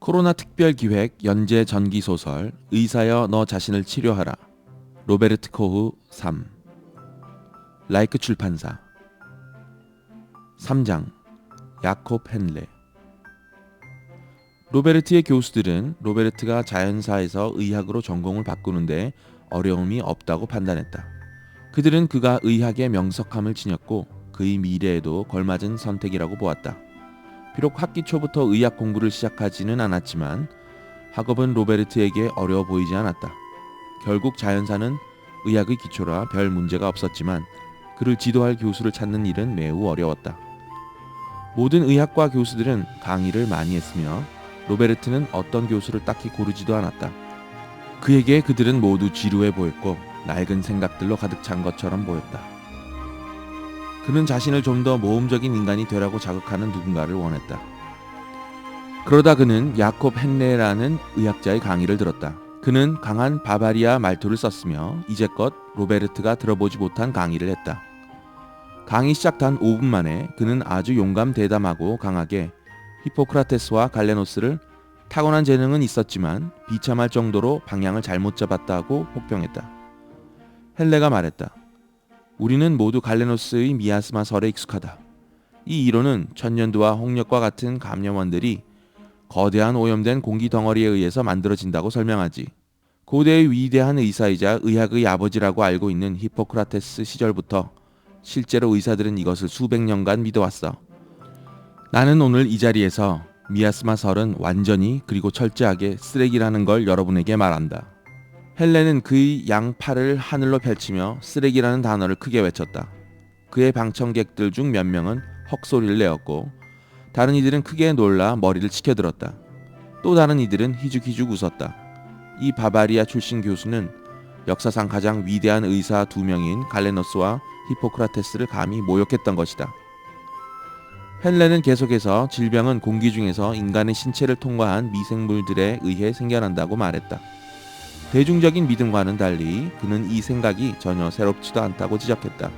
코로나 특별 기획 연재 전기 소설 의사여 너 자신을 치료하라. 로베르트 코흐 3 라이크 출판사. 3장. 야콥 헨레 로베르트의 교수들은 로베르트가 자연사에서 의학으로 전공을 바꾸는데 어려움이 없다고 판단했다. 그들은 그가 의학의 명석함을 지녔고 그의 미래에도 걸맞은 선택이라고 보았다. 비록 학기 초부터 의학 공부를 시작하지는 않았지만 학업은 로베르트에게 어려워 보이지 않았다. 결국 자연사는 의학의 기초라 별 문제가 없었지만 그를 지도할 교수를 찾는 일은 매우 어려웠다. 모든 의학과 교수들은 강의를 많이 했으며 로베르트는 어떤 교수를 딱히 고르지도 않았다. 그에게 그들은 모두 지루해 보였고 낡은 생각들로 가득 찬 것처럼 보였다. 그는 자신을 좀 더 모험적인 인간이 되라고 자극하는 누군가를 원했다. 그러다 그는 야콥 헨레라는 의학자의 강의를 들었다. 그는 강한 바바리아 말투를 썼으며 이제껏 로베르트가 들어보지 못한 강의를 했다. 강의 시작 단 5분 만에 그는 아주 용감 대담하고 강하게 히포크라테스와 갈레노스를 타고난 재능은 있었지만 비참할 정도로 방향을 잘못 잡았다고 혹평했다. 헬레가 말했다. 우리는 모두 갈레노스의 미아스마설에 익숙하다. 이 이론은 천년두와 홍역과 같은 감염원들이 거대한 오염된 공기 덩어리에 의해서 만들어진다고 설명하지. 고대의 위대한 의사이자 의학의 아버지라고 알고 있는 히포크라테스 시절부터 실제로 의사들은 이것을 수백 년간 믿어왔어. 나는 오늘 이 자리에서 미아스마설은 완전히 그리고 철저하게 쓰레기라는 걸 여러분에게 말한다. 헬레는 그의 양팔을 하늘로 펼치며 쓰레기라는 단어를 크게 외쳤다. 그의 방청객들 중 몇 명은 헉소리를 내었고 다른 이들은 크게 놀라 머리를 치켜들었다. 또 다른 이들은 희죽희죽 웃었다. 이 바바리아 출신 교수는 역사상 가장 위대한 의사 두 명인 갈레노스와 히포크라테스를 감히 모욕했던 것이다. 헬레는 계속해서 질병은 공기 중에서 인간의 신체를 통과한 미생물들에 의해 생겨난다고 말했다. 대중적인 믿음과는 달리 그는 이 생각이 전혀 새롭지도 않다고 지적했다.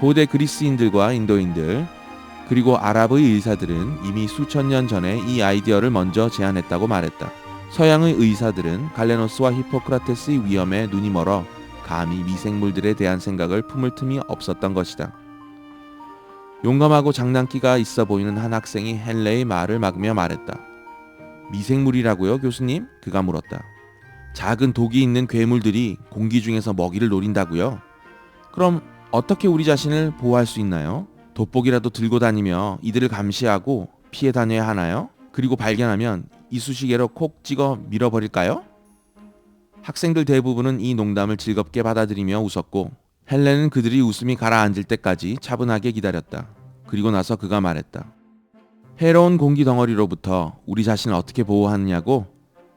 고대 그리스인들과 인도인들 그리고 아랍의 의사들은 이미 수천 년 전에 이 아이디어를 먼저 제안했다고 말했다. 서양의 의사들은 갈레노스와 히포크라테스의 위험에 눈이 멀어 감히 미생물들에 대한 생각을 품을 틈이 없었던 것이다. 용감하고 장난기가 있어 보이는 한 학생이 헨레의 말을 막으며 말했다. 미생물이라고요, 교수님? 그가 물었다. 작은 독이 있는 괴물들이 공기 중에서 먹이를 노린다고요? 그럼 어떻게 우리 자신을 보호할 수 있나요? 돋보기라도 들고 다니며 이들을 감시하고 피해 다녀야 하나요? 그리고 발견하면 이쑤시개로 콕 찍어 밀어버릴까요? 학생들 대부분은 이 농담을 즐겁게 받아들이며 웃었고 헬렌은 그들이 웃음이 가라앉을 때까지 차분하게 기다렸다. 그리고 나서 그가 말했다. 해로운 공기 덩어리로부터 우리 자신을 어떻게 보호하느냐고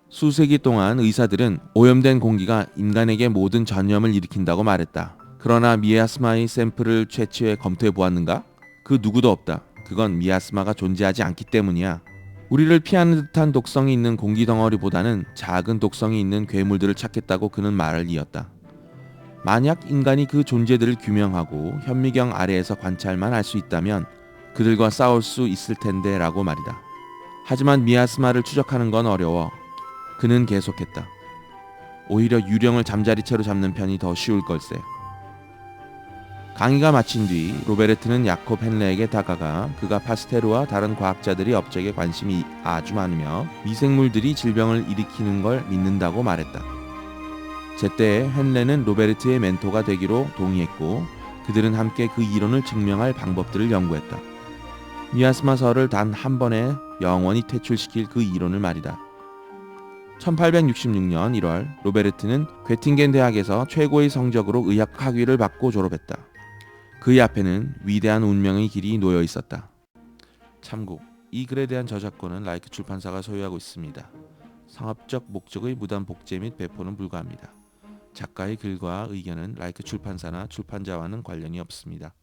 수세기 동안 의사들은 오염된 공기가 인간에게 모든 전염을 일으킨다고 말했다. 그러나 미아스마의 샘플을 채취해 검토해 보았는가? 그 누구도 없다. 그건 미아스마가 존재하지 않기 때문이야. 우리를 피하는 듯한 독성이 있는 공기 덩어리보다는 작은 독성이 있는 괴물들을 찾겠다고 그는 말을 이었다. 만약 인간이 그 존재들을 규명하고 현미경 아래에서 관찰만 할 수 있다면 그들과 싸울 수 있을 텐데 라고 말이다. 하지만 미아스마를 추적하는 건 어려워. 그는 계속했다. 오히려 유령을 잠자리채로 잡는 편이 더 쉬울 걸세. 강의가 마친 뒤 로베르트는 야콥 헨레에게 다가가 그가 파스테르와 다른 과학자들이 업적에 관심이 아주 많으며 미생물들이 질병을 일으키는 걸 믿는다고 말했다. 제때 헨레는 로베르트의 멘토가 되기로 동의했고 그들은 함께 그 이론을 증명할 방법들을 연구했다. 미아스마설을 단 한 번에 영원히 퇴출시킬 그 이론을 말이다. 1866년 1월 로베르트는 괴팅겐 대학에서 최고의 성적으로 의학 학위를 받고 졸업했다. 그의 앞에는 위대한 운명의 길이 놓여 있었다. 참고 이 글에 대한 저작권은 라이크 출판사가 소유하고 있습니다. 상업적 목적의 무단 복제 및 배포는 불가합니다. 작가의 글과 의견은 라이크 출판사나 출판자와는 관련이 없습니다.